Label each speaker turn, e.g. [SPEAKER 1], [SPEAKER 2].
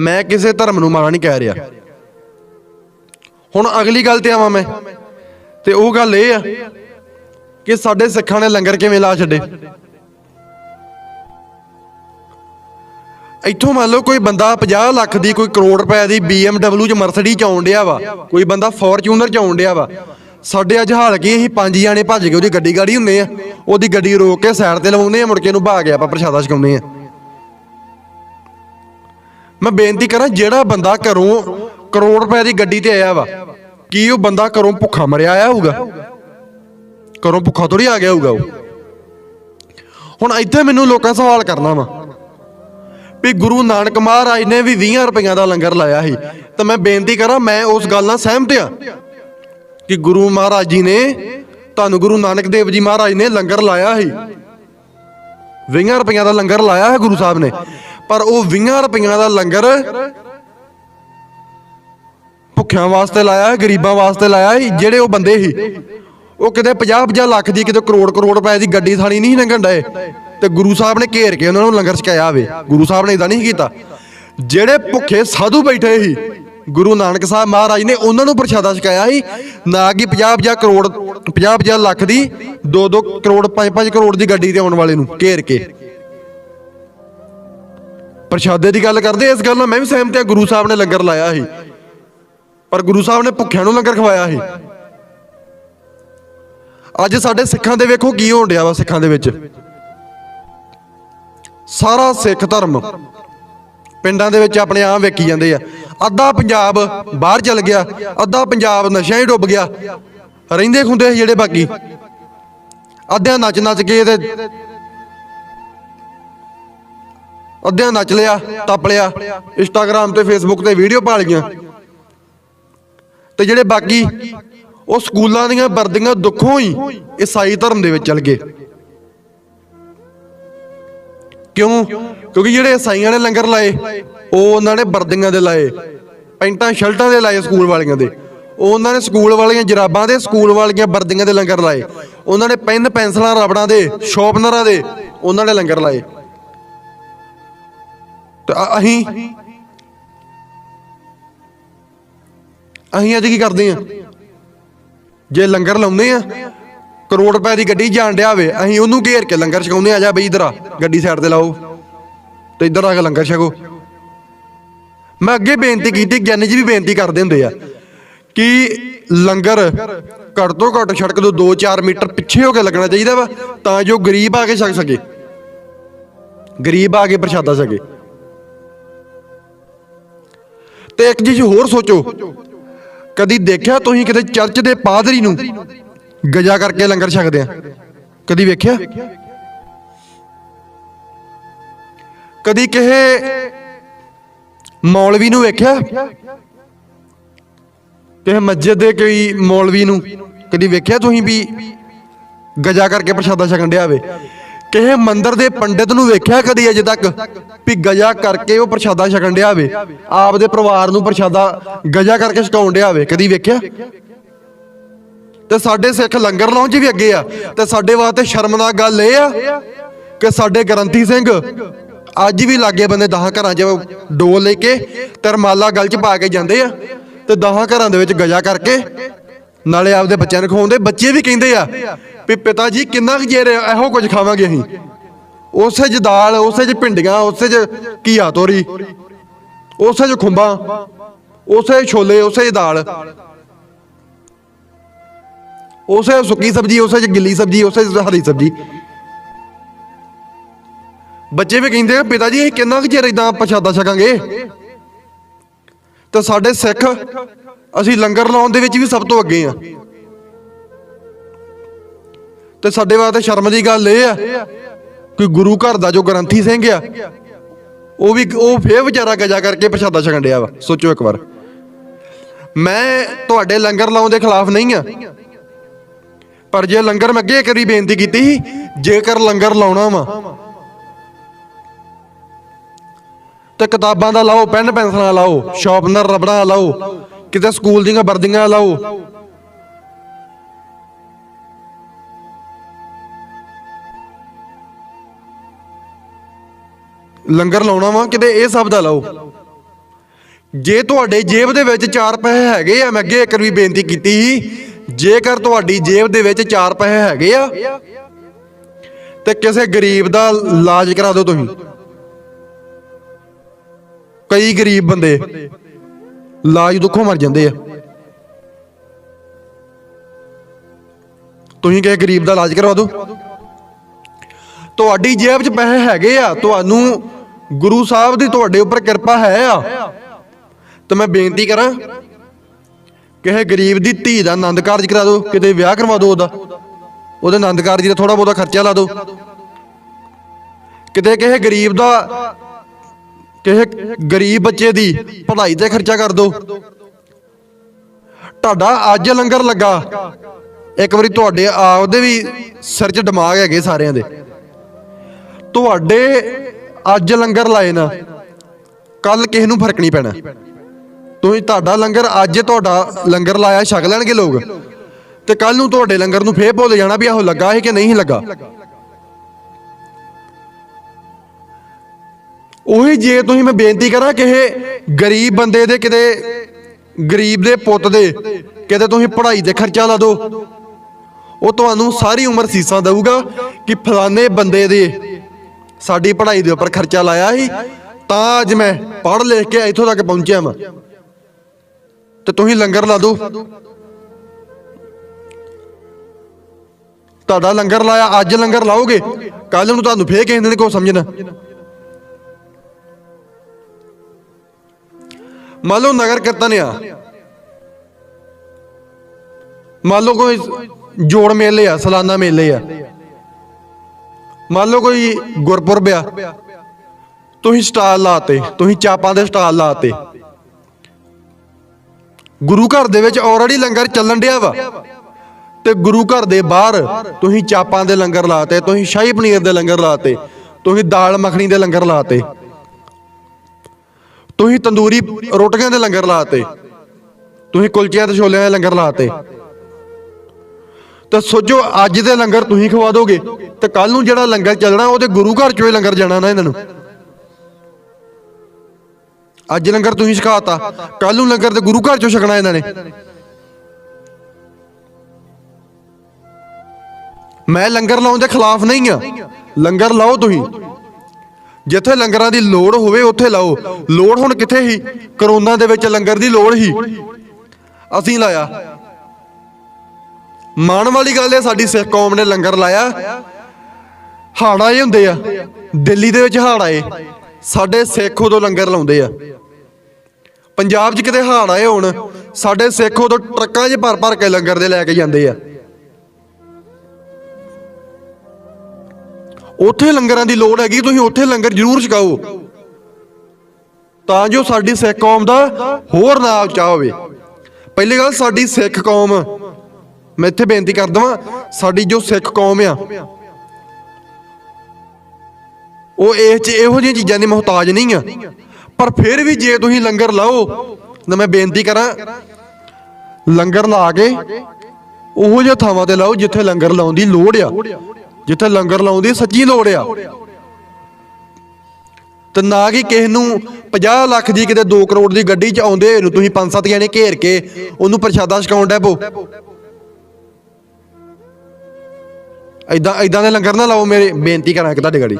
[SPEAKER 1] ਮੈਂ ਕਿਸੇ ਧਰਮ ਨੂੰ ਮਾੜਾ ਨਹੀਂ ਕਹਿ ਰਿਹਾ। ਹੁਣ ਅਗਲੀ ਗੱਲ ਤੇ ਆਵਾਂ ਮੈਂ। ਤੇ ਉਹ ਗੱਲ ਇਹ ਆ ਕਿ ਸਾਡੇ ਸਿੱਖਾਂ ਨੇ ਲੰਗਰ ਕਿਵੇਂ ਲਾ ਛੱਡੇ? ਇੱਥੋਂ ਮੰਨ ਲਓ ਕੋਈ ਬੰਦਾ 50 ਲੱਖ ਦੀ ਕੋਈ ਕਰੋੜ ਰੁਪਏ ਦੀ BMW ਚ ਮਰਸਡੀ ਚ ਆਉਣ ਡਿਆ ਵਾ। ਕੋਈ ਬੰਦਾ ਫੋਰਚੂਨਰ ਚ ਆਉਣ ਡਿਆ ਵਾ। ਸਾਡੇ ਅੱਜ ਹਾਲ ਕੀ ਅਸੀਂ ਪੰਜ ਜਾਣੇ ਭੱਜ ਕੇ ਉਹਦੀ ਗੱਡੀ ਗਾੜੀ ਹੁੰਦੇ ਆ। ਉਹਦੀ ਗੱਡੀ ਰੋਕ ਕੇ ਸਾਈਡ ਤੇ ਲਵਾਉਂਦੇ ਆ, ਮੁੜ ਕੇ ਇਹਨੂੰ ਭਾ ਗਿਆ ਆਪਾਂ ਪ੍ਰਸ਼ਾਦਾ ਛਕਾਉਂਦੇ ਆ। ਮੈਂ ਬੇਨਤੀ ਕਰਾਂ, ਜਿਹੜਾ ਬੰਦਾ ਘਰੋਂ ਕਰੋੜ ਰੁਪਏ ਦੀ ਗੱਡੀ ਤੇ ਆਇਆ ਵਾ, ਕੀ ਉਹ ਬੰਦਾ ਘਰੋਂ ਭੁੱਖਾ ਮਰਿਆ ਆਇਆ ਹੋਊਗਾ? ਘਰੋਂ ਭੁੱਖਾ ਥੋੜੀ ਆ ਗਿਆ ਹੋਊਗਾ ਉਹ? ਹੁਣ ਇੱਥੇ ਮੈਨੂੰ ਲੋਕਾਂ ਸਵਾਲ ਕਰਨਾ ਵਾ, ਵੀ ਗੁਰੂ ਨਾਨਕ ਮਹਾਰਾਜ ਨੇ ਵੀ 20 ਰੁਪਈਆਂ ਦਾ ਲੰਗਰ ਲਾਇਆ ਸੀ, ਤਾਂ ਮੈਂ ਬੇਨਤੀ ਕਰਾਂ, ਮੈਂ ਉਸ ਗੱਲ ਨਾਲ ਸਹਿਮਤ ਆ ਕਿ ਗੁਰੂ ਮਹਾਰਾਜ ਜੀ ਨੇ ਤੁਹਾਨੂੰ ਗੁਰੂ ਨਾਨਕ ਦੇਵ ਜੀ ਮਹਾਰਾਜ ਨੇ ਲੰਗਰ ਲਾਇਆ ਸੀ। 20 ਰੁਪਈਆਂ ਦਾ ਲੰਗਰ ਲਾਇਆ ਹੈ ਗੁਰੂ ਸਾਹਿਬ ਨੇ। ਪਰ ਉਹ 20 ਰੁਪਈਆਂ ਦਾ ਲੰਗਰ ਭੁੱਖਿਆਂ ਵਾਸਤੇ ਲਾਇਆ, ਗਰੀਬਾਂ ਵਾਸਤੇ ਲਾਇਆ ਹੈ ਜਿਹੜੇ ਉਹ ਬੰਦੇ ਸੀ। ਉਹ ਕਿਤੇ 50 50 ਲੱਖ ਦੀ ਕਿਤੇ ਕਰੋੜ ਕਰੋੜ ਰੁਪਏ ਦੀ ਗੱਡੀ ਥਾਣੀ ਨਹੀਂ ਲੰਘਣ ਡਏ। ਤੇ ਗੁਰੂ ਸਾਹਿਬ ਨੇ ਘੇਰ ਕੇ ਉਹਨਾਂ ਨੂੰ ਲੰਗਰ ਛਕਾਇਆ ਆਵੇ ਗੁਰੂ ਸਾਹਿਬ ਨੇ ਇਦਾਂ ਨਹੀਂ ਕੀਤਾ। ਜਿਹੜੇ ਭੁੱਖੇ ਸਾਧੂ ਬੈਠੇ ਸੀ, ਗੁਰੂ ਨਾਨਕ ਸਾਹਿਬ ਮਹਾਰਾਜ ਨੇ ਉਹਨਾਂ ਨੂੰ ਪ੍ਰਸ਼ਾਦਾ ਛਕਾਇਆ ਸੀ, ਨਾ ਕਿ 50 50 ਕਰੋੜ 50 50 ਲੱਖ ਦੀ 2 2 ਕਰੋੜ 5 5 ਕਰੋੜ ਦੀ ਗੱਡੀ ਤੇ ਆਉਣ ਵਾਲੇ ਨੂੰ ਘੇਰ ਕੇ। ਪ੍ਰਸ਼ਾਦੇ ਦੀ ਗੱਲ ਕਰਦੇ ਇਸ ਗੱਲ ਨਾਲ ਮੈਂ ਵੀ ਸਹਿਮਤ ਹਾਂ, ਗੁਰੂ ਸਾਹਿਬ ਨੇ ਲੰਗਰ ਲਾਇਆ ਸੀ। ਪਰ ਗੁਰੂ ਸਾਹਿਬ ਨੇ ਭੁੱਖਿਆਂ ਨੂੰ ਲੰਗਰ ਖਵਾਇਆ ਸੀ। ਅੱਜ ਸਾਡੇ ਸਿੱਖਾਂ ਦੇ ਵੇਖੋ ਕੀ ਹੋਣ ਡਿਆ ਵਾ ਸਿੱਖਾਂ ਦੇ ਵਿੱਚ। ਸਾਰਾ ਸਿੱਖ ਧਰਮ ਪਿੰਡਾਂ ਦੇ ਵਿੱਚ ਆਪਣੇ ਆਪ ਵੇਖੀ ਜਾਂਦੇ ਆ। ਅੱਧਾ ਪੰਜਾਬ ਬਾਹਰ ਚਲ ਗਿਆ, ਅੱਧਾ ਪੰਜਾਬ ਨਸ਼ਿਆਂ 'ਚ ਡੁੱਬ ਗਿਆ। ਰਹਿੰਦੇ ਖੁੰਦੇ ਸੀ ਜਿਹੜੇ ਬਾਕੀ। ਅੱਧਿਆਂ ਨੱਚ ਨੱਚ ਕੇ ਤੇ ਅੱਧਿਆਂ ਨੱਚ ਲਿਆ, ਟੱਪ ਲਿਆ ਇੰਸਟਾਗ੍ਰam ਤੇ ਫੇਸਬੁੱਕ ਤੇ ਵੀਡੀਓ ਪਾ ਲਈਆਂ। ਤੇ ਜਿਹੜੇ ਬਾਕੀ ਉਹ ਸਕੂਲਾਂ ਦੀਆਂ ਵਰਦੀਆਂ ਦੁੱਖੋਂ ਹੀ ਈਸਾਈ ਧਰਮ ਦੇ ਵਿੱਚ ਚਲ ਗਏ। ਕਿਉਂ? ਕਿਉਂਕਿ ਜਿਹੜੇ ਈਸਾਈਆਂ ਨੇ ਲੰਗਰ ਲਾਏ, ਉਹ ਉਹਨਾਂ ਨੇ ਵਰਦੀਆਂ ਦੇ ਲਾਏ, ਪੈਂਟਾਂ, ਸ਼ਰਟਾਂ ਦੇ ਲਾਏ ਸਕੂਲ ਵਾਲੀਆਂ ਦੇ। ਉਹ ਉਹਨਾਂ ਨੇ ਸਕੂਲ ਵਾਲੀਆਂ ਜਰਾਬਾਂ ਦੇ, ਸਕੂਲ ਵਾਲੀਆਂ ਵਰਦੀਆਂ ਦੇ ਲੰਗਰ ਲਾਏ। ਉਹਨਾਂ ਨੇ ਪੈਨ ਪੈਨਸਲਾਂ, ਰਬੜਾਂ ਦੇ ਸ਼ਾਰਪਨਰਾਂ ਦੇ, ਉਹਨਾਂ ਨੇ ਲੰਗਰ ਲਾਏ। ਤੇ ਅਸੀਂ ਅਸੀਂ ਅੱਜ ਕੀ ਕਰਦੇ ਆ? ਜੇ ਲੰਗਰ ਲਾਉਂਦੇ ਆ, ਕਰੋੜ ਰੁਪਏ ਦੀ ਗੱਡੀ ਜਾਣ ਡਿਆ ਹੋਵੇ ਅਸੀਂ ਉਹਨੂੰ ਘੇਰ ਕੇ ਲੰਗਰ ਛਕਾਉਂਦੇ ਆ ਜਾ ਬਈ ਇਧਰ ਆ, ਗੱਡੀ ਸਾਈਡ ਤੇ ਲਾਓ। ਤੇ ਇੱਧਰ ਆ ਕੇ ਲੰਗਰ ਛਕੋ। ਮੈਂ ਅੱਗੇ ਬੇਨਤੀ ਕੀਤੀ, ਗਿਆਨੀ ਜੀ ਵੀ ਬੇਨਤੀ ਕਰਦੇ ਹੁੰਦੇ ਆ ਕਿ ਲੰਗਰ ਘੱਟ ਤੋਂ ਘੱਟ ਸੜਕ ਤੋਂ 2-4 ਮੀਟਰ ਪਿੱਛੇ ਹੋ ਕੇ ਲੱਗਣਾ ਚਾਹੀਦਾ ਵਾ, ਤਾਂ ਜੋ ਗਰੀਬ ਆ ਕੇ ਛਕ ਸਕੇ। ਗਰੀਬ ਆ ਕੇ ਪ੍ਰਸ਼ਾਦਾ ਸਕੇ ਤੇ ਇੱਕ ਚੀਜ਼ ਹੋਰ ਸੋਚੋ। ਕਦੀ ਦੇਖਿਆ ਤੁਸੀਂ ਕਿਤੇ ਚਰਚ ਦੇ ਪਾਦਰੀ ਨੂੰ ਗਜਾ ਕਰਕੇ ਲੰਗਰ ਛਕਦੇ ਆ? ਕਦੀ ਵੇਖਿਆ? ਕਦੀ ਕਿਸੇ ਮੌਲਵੀ ਨੂੰ ਵੇਖਿਆ? ਕਿਸੇ ਮਸਜਿਦ ਦੇ ਕੋਈ ਮੌਲਵੀ ਨੂੰ ਕਦੀ ਵੇਖਿਆ ਤੁਸੀਂ ਵੀ ਗਜਾ ਕਰਕੇ ਪ੍ਰਸ਼ਾਦਾ ਛਕਣ ਡਿਆ ਹੋਵੇ ਕਿਸੇ ਮੰਦਿਰ ਦੇ ਪੰਡਿਤ ਨੂੰ ਵੇਖਿਆ ਕਦੀ ਅਜੇ ਤੱਕ? ਵੀ ਗਜਾ ਕਰਕੇ ਉਹ ਪ੍ਰਸ਼ਾਦਾ ਛਕਣ ਡਿਆ ਹੋਵੇ ਆਪ ਦੇ ਪਰਿਵਾਰ ਨੂੰ ਪ੍ਰਸ਼ਾਦਾ ਗਜਾ ਕਰਕੇ ਛਕਾਉਣ ਡਿਆ ਹੋਵੇ ਕਦੀ ਵੇਖਿਆ? ਤੇ ਸਾਡੇ ਸਿੱਖ ਲੰਗਰ ਲਾਉਣ 'ਚ ਵੀ ਅੱਗੇ ਆ। ਤੇ ਸਾਡੇ ਵਾਸਤੇ ਸ਼ਰਮਨਾਕ ਗੱਲ ਇਹ ਆ ਕਿ ਸਾਡੇ ਗ੍ਰੰਥੀ ਸਿੰਘ ਅੱਜ ਵੀ ਲਾਗੇ ਬੰਦੇ 10 ਘਰਾਂ 'ਚ ਡੋਲ ਲੈ ਕੇ ਤਰਮਾਲਾ ਗਲ 'ਚ ਪਾ ਕੇ ਜਾਂਦੇ ਆ ਤੇ 10 ਘਰਾਂ ਦੇ ਵਿੱਚ ਗਜਾ ਕਰਕੇ ਨਾਲੇ ਆਪਦੇ ਬੱਚਿਆਂ ਨੂੰ ਖਵਾਉਂਦੇ। ਬੱਚੇ ਵੀ ਕਹਿੰਦੇ ਆ ਵੀ ਪਿਤਾ ਜੀ, ਕਿੰਨਾ ਕੁ ਚਿਰ ਇਹੋ ਕੁਝ ਖਾਵਾਂਗੇ ਅਸੀਂ। ਉਸੇ 'ਚ ਦਾਲ, ਉਸੇ 'ਚ ਭਿੰਡੀਆਂ, ਉਸੇ 'ਚ ਘੀਆ ਤੋਰੀ, ਉਸੇ 'ਚ ਖੁੰਬਾਂ, ਉਸੇ ਛੋਲੇ, ਉਸੇ ਦਾਲ। ਉਸੇ ਸੁੱਕੀ ਸਬਜ਼ੀ, ਉਸੇ 'ਚ ਗਿੱਲੀ ਸਬਜ਼ੀ, ਉਸੇ ਹਰੀ ਸਬਜ਼ੀ। ਬੱਚੇ ਵੀ ਕਹਿੰਦੇ ਆ, ਪਿਤਾ ਜੀ, ਅਸੀਂ ਕਿੰਨਾ ਕੁ ਚਿਰ ਇਦਾਂ ਪ੍ਰਸ਼ਾਦਾ ਛਕਾਂਗੇ? ਤਾਂ ਸਾਡੇ ਸਿੱਖ ਅਸੀਂ ਲੰਗਰ ਲਾਉਣ ਦੇ ਵਿੱਚ ਵੀ ਸਭ ਤੋਂ ਅੱਗੇ ਆ। ਤੇ ਸਾਡੇ ਵਾਸਤੇ ਸ਼ਰਮ ਦੀ ਗੱਲ ਇਹ ਆ ਕਿ ਗੁਰੂ ਘਰ ਦਾ ਜੋ ਗ੍ਰੰਥੀ ਸਿੰਘ ਆ, ਉਹ ਵੀ ਉਹ ਫੇਰ ਵਿਚਾਰਾ ਗਜਾ ਕਰਕੇ ਪ੍ਰਸ਼ਾਦਾ ਛਕਣ ਡਿਆ ਵਾ। ਸੋਚੋ ਇੱਕ ਵਾਰ। ਮੈਂ ਤੁਹਾਡੇ ਲੰਗਰ ਲਾਉਣ ਦੇ ਖਿਲਾਫ ਨਹੀਂ ਆ। ਪਰ ਜੇ ਲੰਗਰ ਮੈਂ ਅੱਗੇ ਕਰੀ ਬੇਨਤੀ ਕੀਤੀ ਸੀ, ਜੇਕਰ ਲੰਗਰ ਲਾਉਣਾ ਵਾ, ਤੇ ਕਿਤਾਬਾਂ ਦਾ ਲਾਓ, ਪੈਨ ਪੈਨਸਲਾਂ ਲਾਓ, ਸ਼ਾਰਪਨਰ, ਰਬੜਾਂ ਲਾਓ ਕਿਤੇ ਸਕੂਲ ਦੀਆਂ ਵਰਦੀਆਂ ਲਾਓ। ਲੰਗਰ ਲਾਉਣਾ ਵਾ, ਕਿਤੇ ਇਹ ਸਭ ਦਾ ਲਾਓ। ਜੇ ਤੁਹਾਡੇ ਜੇਬ ਦੇ ਵਿੱਚ 4 ਪੈਸੇ ਹੈਗੇ ਆ, ਮੈਂ ਅੱਗੇ ਇੱਕ ਵੀ ਬੇਨਤੀ ਕੀਤੀ ਸੀ, ਜੇਕਰ ਤੁਹਾਡੀ ਜੇਬ ਦੇ ਵਿੱਚ 4 ਪੈਸੇ ਹੈਗੇ ਆ, ਤੇ ਕਿਸੇ ਗਰੀਬ ਦਾ ਇਲਾਜ ਕਰਾ ਦਿਓ ਤੁਸੀਂ। ਕਈ ਗਰੀਬ ਬੰਦੇ ਇਲਾਜ ਦੁੱਖੋਂ ਮਰ ਜਾਂਦੇ ਆ। ਤੁਸੀਂ ਕਿਸੇ ਗਰੀਬ ਦਾ ਇਲਾਜ ਕਰਵਾ ਦਿਓ। ਤੁਹਾਡੀ ਜੇਬ 'ਚ ਪੈਸੇ ਹੈਗੇ ਆ, ਤੁਹਾਨੂੰ ਗੁਰੂ ਸਾਹਿਬ ਦੀ ਤੁਹਾਡੇ ਉੱਪਰ ਕਿਰਪਾ ਹੈ ਆ। ਤੇ ਮੈਂ ਬੇਨਤੀ ਕਰਾਂ ਕਿਸੇ ਗਰੀਬ ਦੀ ਧੀ ਦਾ ਆਨੰਦ ਕਾਰਜ ਕਰਾ ਦਿਓ, ਕਿਤੇ ਵਿਆਹ ਕਰਵਾ ਦਿਓ ਉਹਦਾ। ਉਹਦੇ ਆਨੰਦ ਕਾਰਜ ਦਾ ਥੋੜਾ ਬਹੁਤਾ ਖਰਚਾ ਲਾ ਦਿਓ। ਕਿਤੇ ਕਿਸੇ ਗਰੀਬ ਦਾ ਕਿਸੇ ਗਰੀਬ ਬੱਚੇ ਦੀ ਪੜ੍ਹਾਈ ਤੇ ਖਰਚਾ ਕਰ ਦਿਓ ਤੁਹਾਡਾ ਅੱਜ ਲੰਗਰ ਲੱਗਾ। ਇੱਕ ਵਾਰੀ ਤੁਹਾਡੇ ਆਪਦੇ ਵੀ ਸਿਰ 'ਚ ਦਿਮਾਗ ਹੈਗੇ ਸਾਰਿਆਂ ਦੇ। ਤੁਹਾਡੇ ਅੱਜ ਲੰਗਰ ਲਾਏ ਨਾ ਕੱਲ ਕਿਸੇ ਨੂੰ ਫ਼ਰਕ ਨਹੀਂ ਪੈਣਾ। ਤੁਸੀਂ ਤੁਹਾਡਾ ਲੰਗਰ ਅੱਜ ਤੁਹਾਡਾ ਲੰਗਰ ਲਾਇਆ, ਛਕ ਲੈਣਗੇ ਲੋਕ। ਤੇ ਕੱਲ ਨੂੰ ਤੁਹਾਡੇ ਲੰਗਰ ਨੂੰ ਫੇਰ ਭੁੱਲ ਜਾਣਾ ਵੀ ਆਹੋ ਲੱਗਾ ਹੈ ਕਿ ਨਹੀਂ ਲੱਗਾ। ਉਹੀ ਜੇ ਤੁਸੀਂ ਮੈਂ ਬੇਨਤੀ ਕਰਾਂ ਕਿ ਇਹ ਗਰੀਬ ਬੰਦੇ ਦੇ, ਕਿਤੇ ਗਰੀਬ ਦੇ ਪੁੱਤ ਦੇ, ਕਿਤੇ ਤੁਸੀਂ ਪੜ੍ਹਾਈ ਤੇ ਖਰਚਾ ਲਾ ਦਿਓ। ਉਹ ਤੁਹਾਨੂੰ ਸਾਰੀ ਉਮਰ ਸੀਸਾਂ ਦਊਗਾ ਕਿ ਫਲਾਣੇ ਬੰਦੇ ਦੇ ਸਾਡੀ ਪੜ੍ਹਾਈ ਦੇ ਉੱਪਰ ਖਰਚਾ ਲਾਇਆ ਸੀ, ਤਾਂ ਅੱਜ ਮੈਂ ਪੜ੍ਹ ਲਿਖ ਕੇ ਇੱਥੋਂ ਤੱਕ ਪਹੁੰਚਿਆ ਮੈਂ ਤੇ ਤੁਸੀਂ ਲੰਗਰ ਲਾ ਦਿਓ। ਤੁਹਾਡਾ ਲੰਗਰ ਲਾਇਆ, ਅੱਜ ਲੰਗਰ ਲਾਓਗੇ ਕੱਲ ਨੂੰ ਤੁਹਾਨੂੰ ਫੇਰ ਕਿਸੇ ਦਿਨ ਕੋ ਸਮਝਣਾ। ਮੰਨ ਲਓ ਨਗਰ ਕੀਰਤਨ ਆ। ਮੰਨ ਲਓ ਕੋਈ ਜੋੜ ਮੇਲੇ ਆ, ਸਾਲਾਨਾ ਮੇਲੇ ਆ। ਮੰਨ ਲਓ ਕੋਈ ਗੁਰਪੁਰਬ ਆ। ਤੁਸੀਂ ਸਟਾਲ ਲਾਤੇ, ਤੁਸੀਂ ਚਾਪਾਂ ਦੇ ਸਟਾਲ ਲਾਤੇ। ਗੁਰੂ ਘਰ ਦੇ ਵਿੱਚ ਆਲਰੇਡੀ ਲੰਗਰ ਚੱਲਣ ਡਿਆ ਵਾ। ਤੇ ਗੁਰੂ ਘਰ ਦੇ ਬਾਹਰ ਤੁਸੀਂ ਚਾਪਾਂ ਦੇ ਲੰਗਰ ਲਾਤੇ, ਤੁਸੀਂ ਸ਼ਾਹੀ ਪਨੀਰ ਦੇ ਲੰਗਰ ਲਾਤੇ, ਤੁਸੀਂ ਦਾਲ ਮੱਖਣੀ ਦੇ ਲੰਗਰ ਲਾਤੇ। ਤੁਸੀਂ ਤੰਦੂਰੀ ਰੋਟੀਆਂ ਦੇ ਲੰਗਰ ਲਾਤੇ। ਤੁਸੀਂ ਕੁਲਚਿਆਂ ਤੇ ਛੋਲਿਆਂ ਦੇ ਲੰਗਰ ਲਾਤੇ। ਤੇ ਸੋਚੋ, ਅੱਜ ਦੇ ਲੰਗਰ ਤੁਸੀਂ ਖਵਾ ਦੋਗੇ, ਤੇ ਕੱਲ ਨੂੰ ਜਿਹੜਾ ਲੰਗਰ ਚੱਲਣਾ, ਉਹਦੇ ਗੁਰੂ ਘਰ ਚੋਂ ਹੀ ਲੰਗਰ ਜਾਣਾ ਨਾ ਇਹਨਾਂ ਨੂੰ। ਅੱਜ ਲੰਗਰ ਤੁਸੀਂ ਛਕਾਤਾ ਕੱਲ ਨੂੰ ਲੰਗਰ ਤੇ ਗੁਰੂ ਘਰ ਚੋਂ ਛਕਣਾ ਇਹਨਾਂ ਨੇ। ਮੈਂ ਲੰਗਰ ਲਾਉਣ ਦੇ ਖਿਲਾਫ ਨਹੀਂ ਆ। ਲੰਗਰ ਲਾਓ ਤੁਸੀਂ। ਜਿੱਥੇ ਲੰਗਰਾਂ ਦੀ ਲੋੜ ਹੋਵੇ, ਉੱਥੇ ਲਾਓ। ਲੋੜ ਹੁਣ ਕਿੱਥੇ ਸੀ? ਕਰੋਨਾ ਦੇ ਵਿੱਚ ਲੰਗਰ ਦੀ ਲੋੜ ਸੀ। ਅਸੀਂ ਲਾਇਆ। ਮਾਣ ਵਾਲੀ ਗੱਲ ਹੈ ਸਾਡੀ ਸਿੱਖ ਕੌਮ ਨੇ ਲੰਗਰ ਲਾਇਆ। ਹਾੜ ਆਏ ਹੁੰਦੇ ਆ। ਦਿੱਲੀ ਦੇ ਵਿੱਚ ਹਾੜ ਆਏ। ਸਾਡੇ ਸਿੱਖ ਉਦੋਂ ਲੰਗਰ ਲਾਉਂਦੇ ਆ। ਪੰਜਾਬ 'ਚ ਕਿਤੇ ਹਾੜ ਆਏ ਹੋਣ, ਸਾਡੇ ਸਿੱਖ ਉਦੋਂ ਟਰੱਕਾਂ 'ਚ ਭਰ ਭਰ ਕੇ ਲੰਗਰ ਦੇ ਲੈ ਕੇ ਜਾਂਦੇ ਆ। ਉੱਥੇ ਲੰਗਰਾਂ ਦੀ ਲੋੜ ਹੈਗੀ, ਤੁਸੀਂ ਉੱਥੇ ਲੰਗਰ ਜ਼ਰੂਰ ਛਕਾਓ। ਤਾਂ ਜੋ ਸਾਡੀ ਸਿੱਖ ਕੌਮ ਦਾ ਹੋਰ ਨਾ ਉੱਚਾ ਹੋਵੇ। ਪਹਿਲੀ ਗੱਲ, ਸਾਡੀ ਸਿੱਖ ਕੌਮ, ਮੈਂ ਇੱਥੇ ਬੇਨਤੀ ਕਰ ਦਵਾਂ, ਸਾਡੀ ਜੋ ਸਿੱਖ ਕੌਮ ਆ, ਉਹ ਇਹ ਚ ਇਹੋ ਜਿਹੀਆਂ ਚੀਜ਼ਾਂ ਦੀ ਮੁਹਤਾਜ ਨਹੀਂ ਆ। ਪਰ ਫਿਰ ਵੀ ਜੇ ਤੁਸੀਂ ਲੰਗਰ ਲਾਓ, ਤਾਂ ਮੈਂ ਬੇਨਤੀ ਕਰਾਂ, ਲੰਗਰ ਲਾ ਕੇ, ਉਹੋ ਜਿਹੇ ਥਾਵਾਂ ਤੇ ਲਾਓ ਜਿੱਥੇ ਲੰਗਰ ਲਾਉਣ ਦੀ ਲੋੜ ਆ। ਜਿੱਥੇ ਲੰਗਰ ਲਾਉਂਦੀ, ਸੱਚੀ ਲੋੜ ਆ। ਤੇ ਨਾ ਕਿ ਕਿਸੇ ਨੂੰ 50 ਲੱਖ ਦੀ ਕਿਤੇ 2 ਕਰੋੜ ਦੀ ਗੱਡੀ 'ਚ ਆਉਂਦੇ ਹੋਏ ਨੂੰ ਤੁਸੀਂ ਪੰਜ ਸੱਤ ਜਣੇ ਘੇਰ ਕੇ ਉਹਨੂੰ ਪ੍ਰਸ਼ਾਦਾ ਛਕਾਉਣ ਡੈ ਪੋ ਐਦਾਂ ਐਦਾਂ ਦੇ ਲੰਗਰ ਨਾ ਲਾਓ, ਮੇਰੇ ਬੇਨਤੀ ਕਰਾਂ ਇੱਕ ਤੁਹਾਡੇ ਗਾੜੀ